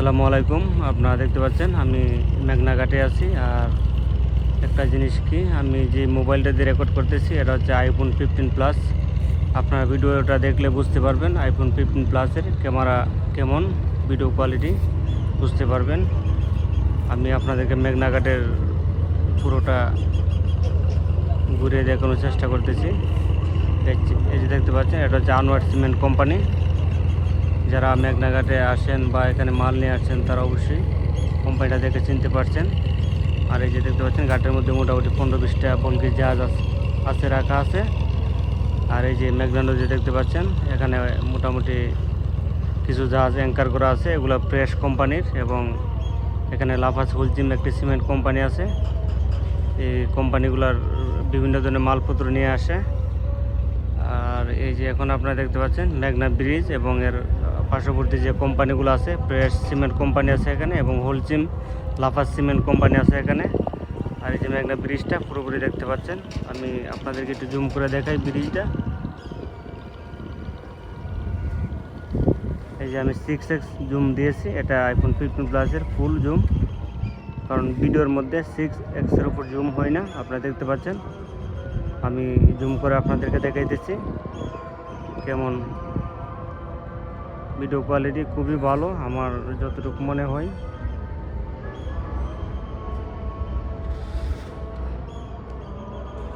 আসসালামু আলাইকুম। আপনারা দেখতে পাচ্ছেন, আমি মেঘনাঘাটে আছি। আর একটা জিনিস কি, আমি যে মোবাইলটা দিয়ে রেকর্ড করতেছি, এটা হচ্ছে আইফোন ফিফটিন প্লাস আপনারা ভিডিওটা দেখলে বুঝতে পারবেন আইফোন ফিফটিন প্লাসের ক্যামেরা কেমন ভিডিও কোয়ালিটি বুঝতে পারবেন। আমি আপনাদেরকে মেঘনাঘাটের পুরোটা ঘুরে দেখানোর চেষ্টা করতেছি। এই যে- দেখতে পাচ্ছেন, এটা হচ্ছে আনোয়ার সিমেন্ট কোম্পানি যারা মেঘনাঘাটে আসেন বা এখানে মাল নিয়ে আসছেন তারা অবশ্যই কোম্পানিটা দেখে চিনতে পারছেন। আর এই যে দেখতে পাচ্ছেন, ঘাটের মধ্যে মোটামুটি পনেরো বিশটা বঙ্গি জাহাজ আছে, রাখা আছে। আর এই যে মেঘনা যে দেখতে পাচ্ছেন, এখানে মোটামুটি কিছু জাহাজ অ্যাঙ্কার করা আছে। এগুলো প্রেস কোম্পানির এবং এখানে লাফাস হুলজিম একটি সিমেন্ট কোম্পানি আছে। এই কোম্পানিগুলোর বিভিন্ন ধরনের মালপত্র নিয়ে আসে। আর এই যে এখন আপনারা দেখতে পাচ্ছেন, মেঘনা ব্রিজ এবং এর পার্শ্ববর্তী যে কোম্পানিগুলো আছে, প্রেস সিমেন্ট কোম্পানি আছে এখানে এবং হোলচিম লাফাস সিমেন্ট কোম্পানি আছে এখানে। আর এই যে মেঘনা ব্রিজটা পুরোপুরি দেখতে পাচ্ছেন। আমি আপনাদেরকে একটু জুম করে দেখাই ব্রিজটা। এই যে আমি সিক্স এক্স জুম দিয়েছি, এটা আইফোন ফিফটিন প্লাসের ফুল জুম। কারণ ভিডিওর মধ্যে সিক্স এক্সের উপর জুম হয় না, আপনারা দেখতে পাচ্ছেন। আমি জুম করে আপনাদেরকে দেখাইতেছি, কেমন ভিডিও কোয়ালিটি খুবই ভালো আমার যতটুকু মনে হয়।